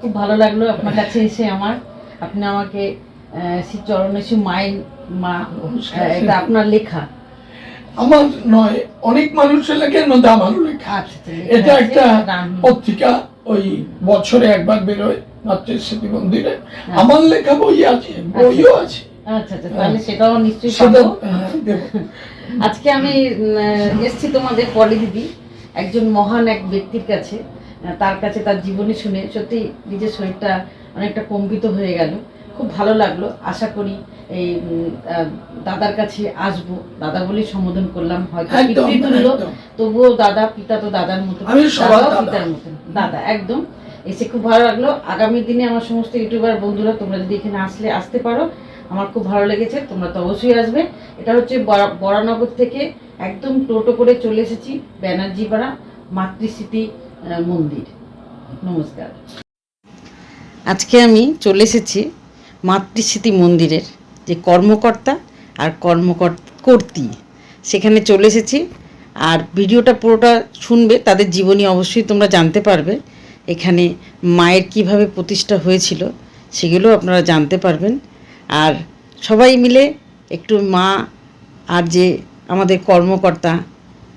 খুব ভালো লাগল আপনার কাছে এসে আমার। আপনি আমাকে শ্রী চরণেশু মায়ের মা এটা আপনার লেখা। আমার নয় অনেক মানুষের লেখের মধ্যে আমারও লেখা। আচ্ছা আচ্ছা, এটা একটা পত্রিকা ওই বছরে একবার বেরোয় নাট্যের স্মৃতি মন্দিরে। হ্যাঁ। আমার লেখা বই আছে বইও আছে। আচ্ছা আচ্ছা তাহলে সেটাও নিশ্চয়ই সেটা পাবো। হ্যাঁ। আজকে আমি এসছি তোমাদের পলি দিদি একজন মহান এক ব্যক্তির কাছে। তার কাছে তার জীবনী শুনে সত্যি নিজের শরীরটা অনেকটা কম্পিত হয়ে গেল। খুব ভালো লাগল। আশা করি এই দাদার কাছে আসব। দাদা বলেই সম্বোধন করলাম। হয়তো তবুও দাদা পিতা তো দাদার মতো। পিতার মতন। দাদা একদম। এসে খুব ভালো লাগল। আগামী দিনে আমার সমস্ত ইউটিউবার বন্ধুরা তোমরা যদি এখানে আসলে আসতে পারো আমার খুব ভালো লেগেছে। তোমরা তো অবশ্যই আসবে। এটা হচ্ছে বরা- বরানগর থেকে একদম টোটো করে চলে এসেছি ব্যানার্জি পাড়া মাতৃস্মৃতি মন্দির। নমস্কার। আজকে আমি চলে এসেছি মাতৃস্মৃতি মন্দিরের যে কর্মকর্তা আর কর্মকর, কর্তী। সেখানে চলে এসেছি। আর ভিডিওটা পুরোটা শুনবে, তাদের জীবনী অবশ্যই তোমরা জানতে পারবে। এখানে মায়ের কীভাবে প্রতিষ্ঠা হয়েছিল সেগুলো আপনারা জানতে পারবেন। আর সবাই মিলে একটু মা আর যে আমাদের কর্মকর্তা,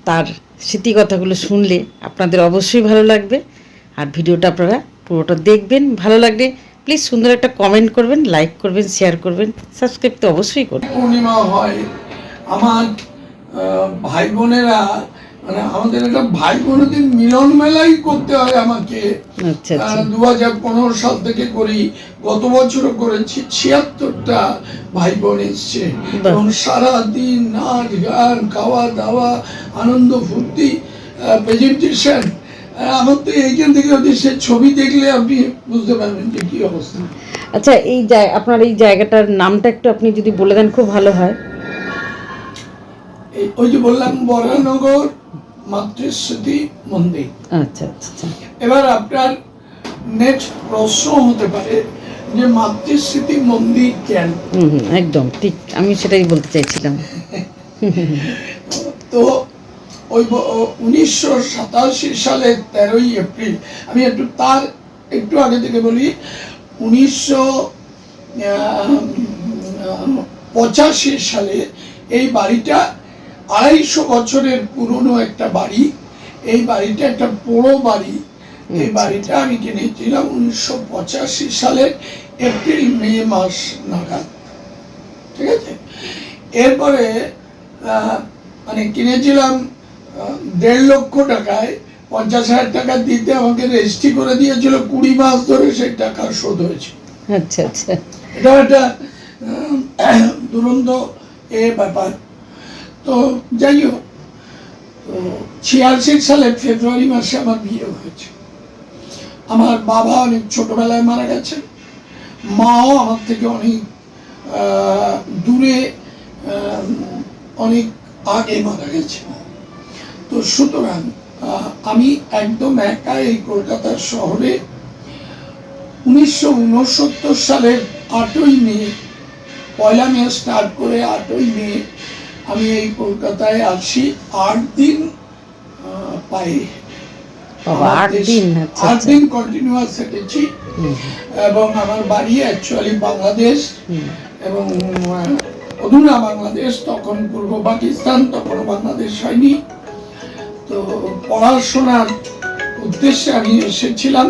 তার স্মৃতিকথাগুলো শুনলে আপনাদের অবশ্যই ভালো লাগবে। আর ভিডিওটা আপনারা পুরোটা দেখবেন, ভালো লাগলে প্লিজ সুন্দর একটা কমেন্ট করবেন লাইক করবেন শেয়ার করবেন সাবস্ক্রাইব তো অবশ্যই করবেন। পূর্ণিমা হয়। আমার ভাই বোনেরা মানে আমাদের একটা ভাই বোনদের মিলন মেলাই করতে হয় আমাকে। আচ্ছা আচ্ছা। দু হাজার পনেরো সাল থেকে করি গত বছরও করেছি ছিয়াত্তরটা ভাই বোন এসছে এবং সারাদিন নাচ গান খাওয়া দাওয়া আনন্দ ফুর্তি প্রেজেন্টেশন আমার তো এইখান থেকে সে ছবি দেখলে আপনি বুঝতে পারবেন যে কি অবস্থা। আচ্ছা এই আপনার এই জায়গাটার নামটা একটু আপনি যদি বলে দেন খুব ভালো হয়। এই ওই যে বললাম বরানগর মাতৃস্মৃতি মন্দির। আচ্ছা আচ্ছা আচ্ছা। এবার আপনার নেক্সট প্রশ্ন হতে পারে যে মাতৃস্মৃতি মন্দির কেন? হুম হুম একদম ঠিক আমি সেটাই বলতে চাইছিলাম। তো ওই উনিশশো সাতাশি সালের তেরোই এপ্রিল আমি একটু তার একটু আগে থেকে বলি উনিশশো পঁচাশি সালে এই বাড়িটা আড়াইশো বছরের পুরনো একটা বাড়ি। এই বাড়িটা একটা পোড়ো বাড়ি। এই আচ্ছা। বাড়িটা আমি কিনেছিলাম উনিশশো পঁচাশি সালের এপ্রিল মে মাস নাগাদ। ঠিক আছে? এরপরে মানে কিনেছিলাম দেড় লক্ষ টাকায়। পঞ্চাশ হাজার টাকা দিতে আমাকে রেজিস্ট্রি করে দিয়েছিল। কুড়ি মাস ধরে সেই টাকা শোধ হয়েছে। আচ্ছা আচ্ছা। এটা একটা দুরন্ত এ ব্যাপার। তো যাই হোক, তো ছিয়াশি সালে ফেব্রুয়ারি মাসে আমার বিয়ে হয়েছে। আমার বাবা অনেক ছোটবেলায় মারা গেছে। মাও আমার থেকে অনেক দূরে অনেক আগে মারা গেছে। তো সুতরাং আমি একদম একা এই কলকাতা শহরে উনিশশো উনসত্তর সালের আটই মে, পয়লা মে স্টার্ট করে আটই মে আমি এই কলকাতায় আসি আট দিন আমার আট দিন আচ্ছা আট আচ্ছা। দিন কন্টিনিউয়াস হুম, এবং আমার বাড়ি অ্যাকচুয়ালি বাংলাদেশ। এবং অধুনা বাংলাদেশ তখন পূর্ব পাকিস্তান তখন বাংলাদেশ হয়নি। তো পড়াশোনার উদ্দেশ্যে আমি এসেছিলাম।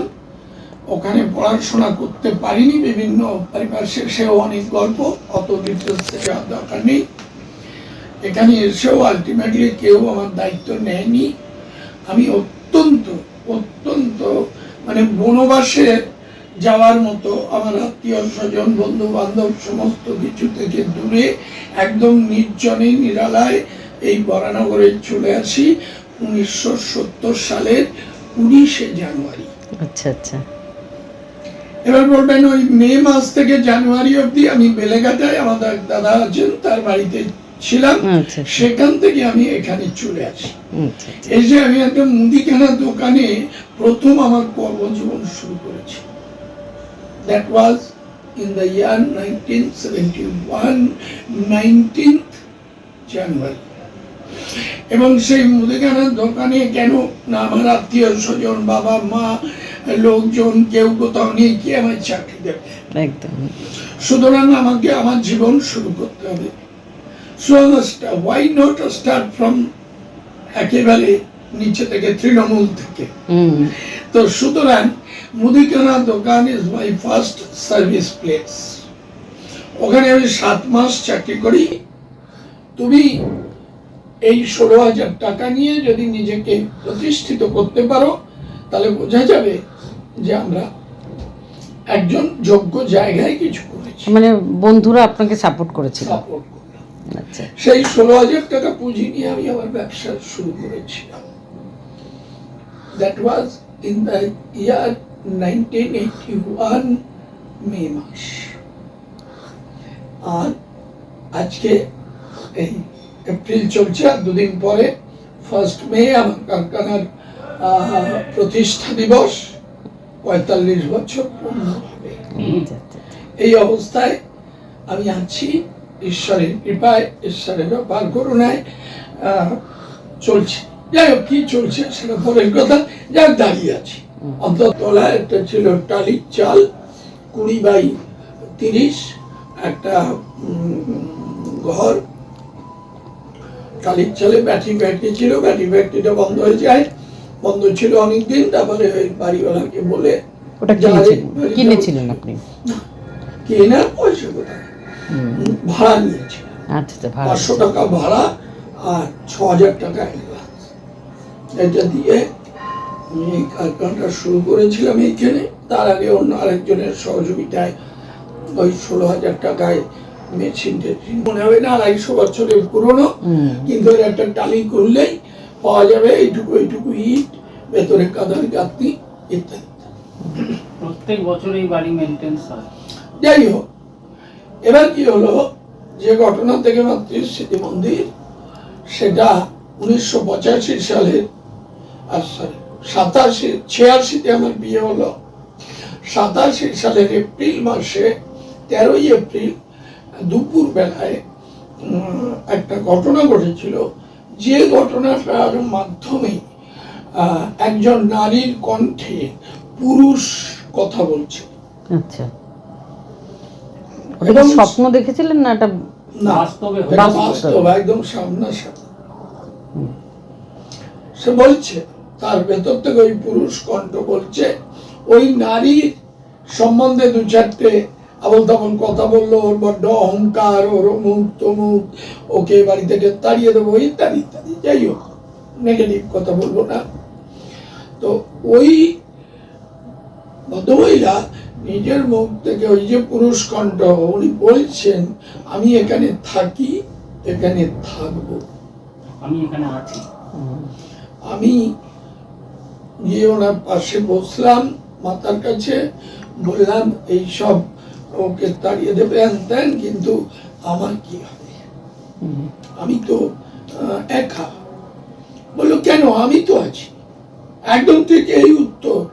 ওখানে পড়াশোনা করতে পারিনি বিভিন্ন পারিপার্শ্বিক সেও অনেক গল্প অত ডিটেলসে যাওয়ার দরকার নেই। এখানে এসেও আলটিমেটলি কেউ আমার দায়িত্ব নেয়নি। আমি অত্যন্ত অত্যন্ত মানে বনবাসে যাওয়ার মতো আমার আত্মীয় স্বজন বন্ধু বান্ধব সমস্ত কিছু থেকে দূরে একদম নির্জনে নিরালায় এই বরানগরে চলে আসি উনিশশো সত্তর সালের উনিশে জানুয়ারি। আচ্ছা আচ্ছা। এবার বলবেন ওই মে মাস থেকে জানুয়ারি অবধি আমি বেলেঘাটায় আমাদের এক দাদা আছেন তার বাড়িতে ছিলাম আচ্ছা সেখান থেকে আমি এখানে চলে আসি। আচ্ছা এসে আমি একটা মুদিখানা দোকানে প্রথম আমার কর্মজীবন শুরু করেছি। That was in the year nineteen seventy one nineteenth January এবং সেই মুদিখানার দোকানে কেন না আমার আত্মীয় স্বজন বাবা মা লোকজন কেউ কোথাও নেই কি আমার চাকরি দেবে? একদম। সুতরাং আমাকে আমার জীবন শুরু করতে হবে। So why not start from একেবারে নিচে থেকে তৃণমূল থেকে? তো সুতরাং মুদিখানা দোকান is my first service place ওখানে আমি সাত মাস চাকরি করি। তুমি এই ষোলো হাজার টাকা নিয়ে যদি নিজেকে প্রতিষ্ঠিত করতে পারো তাহলে বোঝা যাবে যে আমরা একজন যোগ্য জায়গায় কিছু করেছি। মানে বন্ধুরা আপনাকে সাপোর্ট করেছিল। সাপোর্ট সেই ষোলো হাজার টাকা পুঁজি নিয়ে আমি আমার ব্যবসা শুরু করেছিলাম। That was in the year nineteen eighty one May মাস। আর আজকে এই এপ্রিল চলছে আর দুদিন পরে ফার্স্ট মে আমার কারখানার প্রতিষ্ঠা দিবস পঁয়তাল্লিশ বছর পূর্ণ হবে। আচ্ছা, আচ্ছা। এই অবস্থায় আমি আছি। ঈশ্বরের কৃপায় ঈশ্বরের অপার করুণায় চলছে। যাই হোক কি চলছে সেটা পরের কথা। যাই হোক দাঁড়িয়ে আছি। অন্তত তলায় একটা ছিল টালির চাল কুড়ি বাই তিরিশ একটা ঘর। টালির চালে ব্যাটারি ফ্যাক্টরি ছিল ব্যাটারি ফ্যাক্টরিটা বন্ধ হয়ে যায়। বন্ধ ছিল অনেকদিন তারপরে ওই বাড়িওয়ালাকে বলে ওটা কিনেছিলেন? আপনি? কেনার পয়সা কোথায়। ভাড়া নিয়েছে আচ্ছা আচ্ছা পাঁচশো টাকা ভাড়া আর ছ হাজার টাকা অ্যাডভান্স এটা দিয়ে আমি এই কারখানাটা শুরু করেছিলাম এইখানে। তার আগে অন্য আরেকজনের সহযোগিতায় ওই ষোলো হাজার টাকায় মেশিন টেশিন মনে হবে না আড়াইশো বছরের পুরনো কিন্তু এর একটা টালি করলেই পাওয়া যাবে এইটুকু এইটুকু ইট ভেতরে কাদার গাঁথনি ইত্যাদি। প্রত্যেক বছর এই বাড়ি মেনটেন্স হয়। যাই হোক এবার কি হলো? যে ঘটনা থেকে মাতৃ স্মৃতি মন্দির, সেটা উনিশশো পঁচাশি সালের আর সরি সাতাশি, ছিয়াশিতে আমার বিয়ে হলো। সাতাশি সালের এপ্রিল মাসে, তেরোই এপ্রিল দুপুর বেলায় একটা ঘটনা ঘটেছিল। যে ঘটনাটার মাধ্যমে একজন নারীর কণ্ঠে পুরুষ কথা বলছে। আচ্ছা। ওটা কি স্বপ্ন দেখেছিলেন না এটা বাস্তবে এটা বাস্তবে। বাস্তব একদম সামনাসামনি। সে বলছে তার ভেতর থেকে ওই পুরুষ কণ্ঠ বলছে ওই নারীর সম্বন্ধে দু চারটে আবল তাবল কথা বলল ওর বড্ড অহংকার ওর অমুক তমুক ওকে বাড়ি থেকে তাড়িয়ে দেবো ইত্যাদি ইত্যাদি। যাই হোক নেগেটিভ কথা বলব না। তো ওই ভদ্রমহিলা নিজের মুখ থেকে ওই যে পুরুষ কণ্ঠ উনি বলছেন আমি এখানে থাকি এখানে থাকব। আমি এখানে আছি। আমি গিয়ে ওনার পাশে বসলাম মাতার কাছে বললাম এই সব ওকে তাড়িয়ে দেবে হ্যান ত্যান কিন্তু আমার কি হবে। আমি তো একা। বলল কেন? আমি তো আছি। একদম ঠিক এই উত্তর।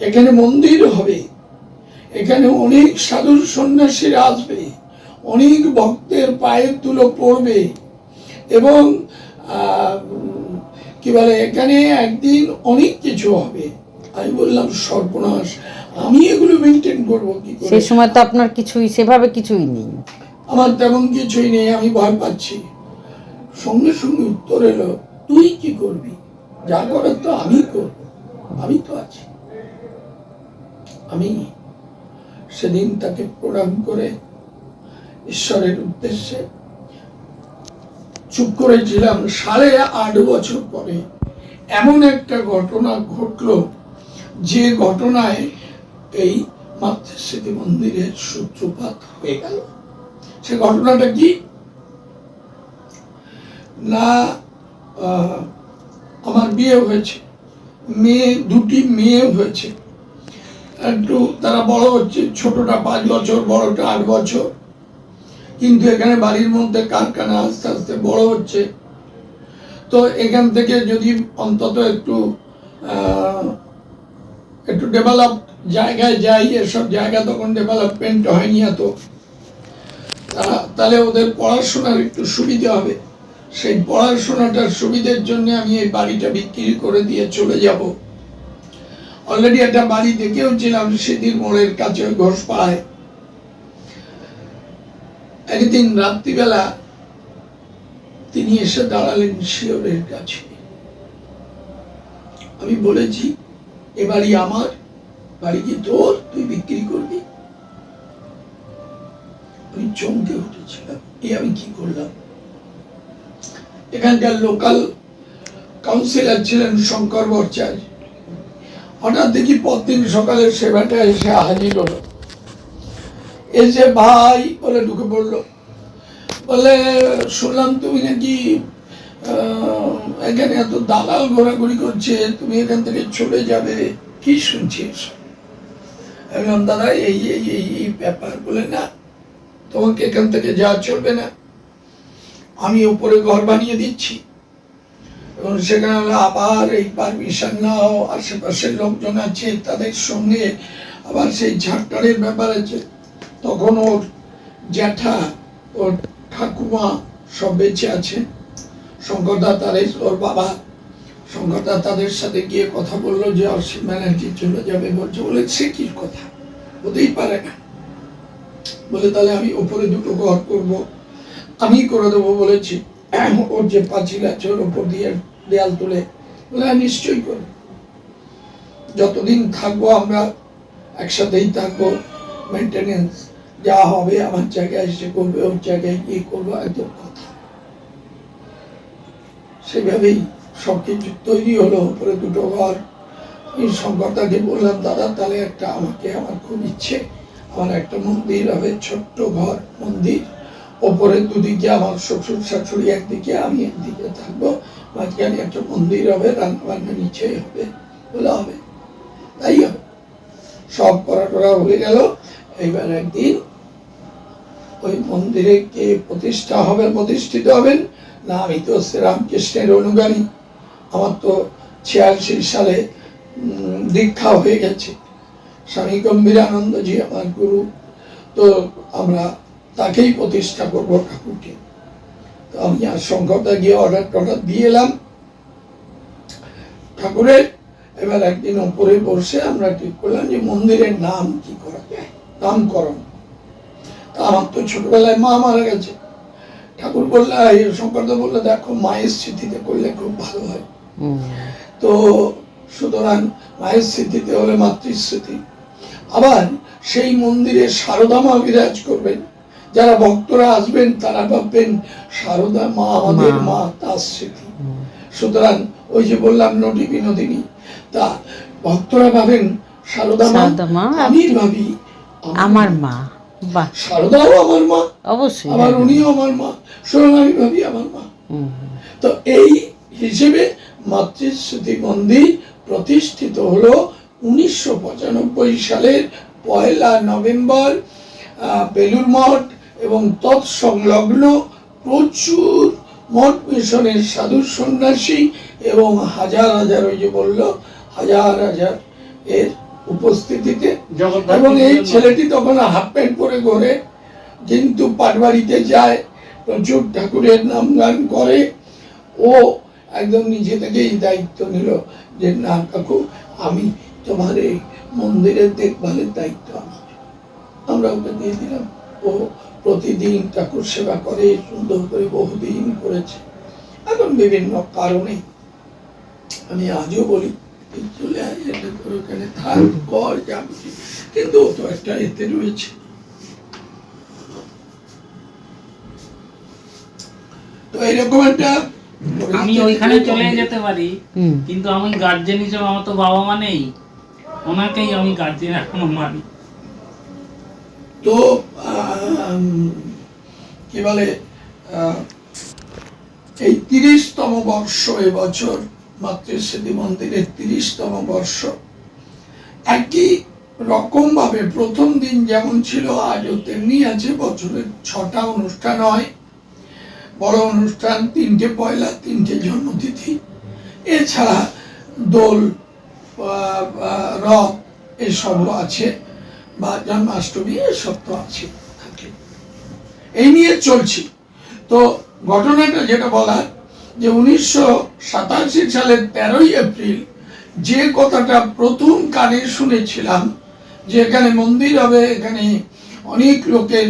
এখানে মন্দির হবে। এখানে অনেক সাধু সন্ন্যাসীরা আসবে অনেক ভক্তের পায়ের তুলো পড়বে এবং কি বলে এখানে একদিন অনেক কিছু হবে। আমি বললাম সর্বনাশ আমি এগুলো মেনটেন করব কি করে? সেই সময় তো আপনার কিছুই সেভাবে কিছুই নেই। আমার তেমন কিছুই নেই আমি ভয় পাচ্ছি। সঙ্গে সঙ্গে উত্তর এলো তুই কি করবি? যা করার তো আমি করব। আমি তো আছি। আমি সেদিন তাকে প্রণাম করে ঈশ্বরের উদ্দেশ্যে চুপ করেছিলাম সাড়ে আট বছর পরে। এমন একটা ঘটনা ঘটলো যে ঘটনায় এই মাতৃস্মৃতি মন্দিরের সূত্রপাত হয়ে গেল। সে ঘটনাটা কি? না আমার বিয়ে হয়েছে। মেয়ে, দুটি মেয়ে হয়েছে। একটু তারা বড় হচ্ছে, ছোটটা পাঁচ বছর, বড়টা আট বছর। কিন্তু এখানে বাড়ির মধ্যে কারখানা আস্তে আস্তে বড় হচ্ছে। তো এখান থেকে যদি অন্তত একটু একটু ডেভেলপ জায়গায় যাই, এসব জায়গা তখন ডেভেলপমেন্ট হয়নি এত। তাহলে ওদের পড়াশোনার একটু সুবিধা হবে। সেই পড়াশোনাটার সুবিধের জন্য আমি এই বাড়িটা বিক্রি করে দিয়ে চলে যাব। অলরেডি একটা বাড়ি দেখেও ছিলাম সিদ্ধির মোড়ের কাছে ওই ঘোষপাড়ায় একদিন রাত্রিবেলা তিনি এসে দাঁড়ালেন শিওরের কাছে। আমি বলেছি, এ বাড়ি আমার, বাড়ি কি তোর? তুই বিক্রি করবি? আমি চমকে উঠেছিলাম, এ আমি কি করলাম? এখানকার লোকাল কাউন্সিলর ছিলেন শঙ্কর ভট্টাচার্য। হঠাৎ দেখি পরদিন সকালে সেবাটা এসে হাজির হলো। এসে ভাই বলে ঢুকে পড়ল। বলে, শুনলাম তুমি নাকি এখানে এত দালাল ঘোরাঘুরি করছে, তুমি এখান থেকে চলে যাবে। কি শুনছি এসব? আমি বললাম, দাদা, এই এই এই এই ব্যাপার বলে না। তোমাকে এখান থেকে যাওয়া চলবে না। আমি উপরে ঘর বানিয়ে দিচ্ছি। এবং সেখানে আবার এই পারমিশন নাও আশেপাশের লোকজন আছে তাদের সঙ্গে আবার সেই ঝাড়টারের ব্যাপার আছে তখন ওর জ্যাঠা, ওর ঠাকুমা সব বেঁচে আছে। শঙ্করদা তাদের, ওর বাবা শঙ্করদা তাদের সাথে গিয়ে কথা বলল যে, অসীম ব্যানার্জি চলে যাবে বলছে। বলে, সে কি কথা? হতেই পারে না। বলে, তাহলে আমি ওপরে দুটো ঘর করব। আমি করে দেবো বলেছি। ওর যে পাঁচিল আছে ওর ওপর দিয়ে দেয়াল তুলে হ্যাঁ, নিশ্চয়ই করব। যতদিন থাকব আমরা একসাথেই থাকব মেনটেনেন্স যা হবে আমার জায়গায় এসে করবে ওর জায়গায় গিয়ে করব একদম কথা। সেভাবেই সব কিছু তৈরি হলো উপরে দুটো ঘর। আমি শঙ্করদাকে বললাম দাদা তাহলে একটা আমাকে আমার খুব ইচ্ছে আমার একটা মন্দির হবে ছোট্ট ঘর মন্দির। ওপরে দুদিকে আমার শ্বশুর শাশুড়ি একদিকে আমি একদিকে থাকব। মাঝখানে একটা মন্দির হবে রান্না বান্না নিচে হবে বলে হবে। তাই হবে। সব করা টরা হয়ে গেল। এইবার একদিন ওই মন্দিরে কে প্রতিষ্ঠা হবে প্রতিষ্ঠিত হবেন, না, আমি তো শ্রীরামকৃষ্ণের অনুগামী। আমার তো ছিয়াশি সালে দীক্ষা হয়ে গেছে। স্বামী গম্ভীরানন্দজি, আমার গুরু। তো আমরা তাকেই প্রতিষ্ঠা করব ঠাকুরকে। আমি আর শঙ্করদা গিয়ে অর্ডার টর্ডার দিয়ে এলাম। ঠাকুরের এবার একদিন ওপরে বসে আমরা ঠিক করলাম যে মন্দিরের নাম কি করা যায়? নামকরণ। তা আমার তো ছোটবেলায় মা মারা গেছে। ঠাকুর বললে শঙ্করদা বললে দেখো মায়ের স্মৃতিতে করলে খুব ভালো হয়। তো সুতরাং মায়ের স্মৃতিতে হলে মাতৃস্মৃতি। আবার সেই মন্দিরে সারদা মা বিরাজ করবেন। যারা ভক্তরা আসবেন তারা ভাববেন সারদা মা আমাদের মা। তার স্মৃতি। সুতরাং ওই যে বললাম নটি বিনোদিনী তা ভক্তরা ভাবেন সারদা মা? আমি ভাবি আমার মা। বাহ। সারদাও আমার মা। অবশ্যই। আবার উনিও আমার মা। সুতরাং আমি ভাবি আমার মা। তো এই হিসেবে মাতৃস্মৃতি মন্দির প্রতিষ্ঠিত হলো উনিশশো পঁচানব্বই সালের পয়লা নভেম্বর বেলুর মঠ। এবং তৎসংলগ্ন প্রচুর মঠ মিশনের সাধু সন্ন্যাসী এবং হাজার হাজার ওই যে বলল হাজার হাজার এর উপস্থিতিতে। এবং এই ছেলেটি তখন হাফ প্যান্ট পরে ঘোরে কিন্তু পাটবাড়িতে যায় প্রচুর ঠাকুরের নাম গান করে। ও একদম নিজে থেকেই দায়িত্ব নিল যে না কাকু আমি তোমার এই মন্দিরের দেখভালের দায়িত্ব আমার। আমরা ওকে দিয়ে দিলাম। ও প্রতিদিন ঠাকুর সেবা করে সুন্দর করে বহুদিন করেছে। এখন বিভিন্ন কারণে আমি আজও বলি চলে আয় এটা তোর ওখানে থাক কর কিন্তু ও তো একটা এতে রয়েছে। তো এরকম একটা আমি ওইখানে চলে যেতে পারি হুম। কিন্তু আমি গার্জেন হিসেবে আমার তো বাবা মা নেই। ওনাকেই আমি গার্জেন এখনও মানি। তো কি বলে এই তিরিশতম বর্ষ এবছর মাতৃস্মৃতি মন্দিরের তিরিশতম বর্ষ, একই রকম ভাবে প্রথম দিন যেমন ছিল, আজও তেমনি আছে, বছরের ছটা অনুষ্ঠান হয়। বড় অনুষ্ঠান, তিনটে পয়লা, তিনটে জন্মতিথি। এছাড়া দোল রথ, এসবও আছে, বা জন্মাষ্টমী, এসব তো আছে এই নিয়ে চলছি। তো ঘটনাটা যেটা বলার যে উনিশশো সাতাশি সালের তেরোই এপ্রিল যে কথাটা প্রথম কানে শুনেছিলাম যে এখানে মন্দির হবে এখানে অনেক লোকের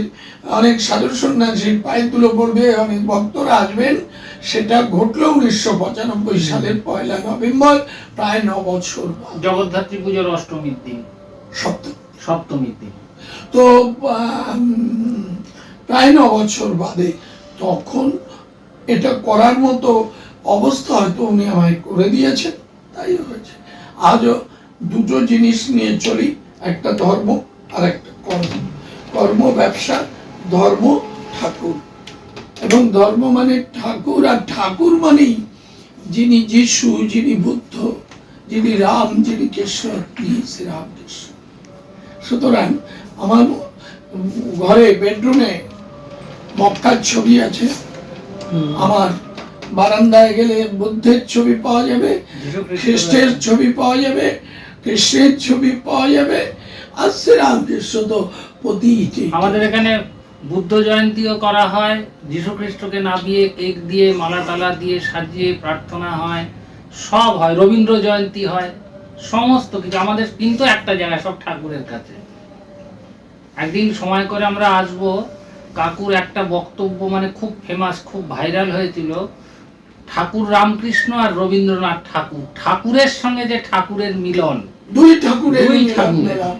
অনেক সাধু সন্ন্যাসীর পায়ে তুলো পড়বে অনেক ভক্তরা আসবেন সেটা ঘটলো উনিশশো পঁচানব্বই সালের পয়লা নভেম্বর প্রায় ন বছর জগদ্ধাত্রী পুজোর অষ্টমীর দিন। সপ্তম। সপ্তমীর দিন। তো প্রায় ন বছর বাদে তখন এটা করার মতো অবস্থা হয়তো উনি আমায় করে দিয়েছেন, তাই হয়েছে। আজও দুটো জিনিস নিয়ে চলি, একটা ধর্ম আর একটা কর্ম। কর্ম, ব্যবসা, ধর্ম, ঠাকুর। এবং ধর্ম মানে ঠাকুর, আর ঠাকুর মানেই যিনি যিশু, যিনি বুদ্ধ, যিনি রাম, যিনি কৃষ্ণ তিনি শ্রীরামকৃষ্ণ সুতরাং আমার ঘরে, বেডরুমে মক্কার ছবি আছে। আমার বারান্দায় গেলে বুদ্ধের ছবি পাওয়া যাবে, খ্রিস্টের ছবি পাওয়া যাবে, কৃষ্ণের ছবি পাওয়া যাবে। আর শ্রীরামকৃষ্ণ তো প্রতিটি আমাদের এখানে বুদ্ধ জয়ন্তীও করা হয় যীশু খ্রিস্টকে নামিয়ে কেক দিয়ে, মালা টালা দিয়ে সাজিয়ে প্রার্থনা হয়, সব হয়, রবীন্দ্র জয়ন্তী হয়, সমস্ত কিছু। আমাদের কিন্তু একটা জায়গায় সব ঠাকুরের কাছে। একদিন সময় করে আমরা আসব কাকুর একটা বক্তব্য মানে খুব ফেমাস খুব ভাইরাল হয়েছিল। ঠাকুর রামকৃষ্ণ আর রবীন্দ্রনাথ ঠাকুর। ঠাকুরের সঙ্গে যে ঠাকুরের মিলন। দুই ঠাকুরের দুই। মেলা।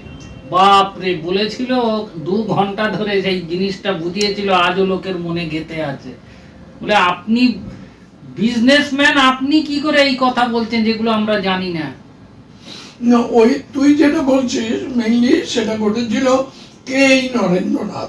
বাপরে বলেছিল দু ঘণ্টা ধরে সেই জিনিসটা বুঝিয়েছিল আজও লোকের মনে গেতে আছে। বলে আপনি বিজনেসম্যান আপনি কি করে এই কথা বলছেন যেগুলো আমরা জানি না? না ওই তুই যেটা বলছিস মেইনলি সেটা ঘটেছিল কে এই নরেন্দ্রনাথ?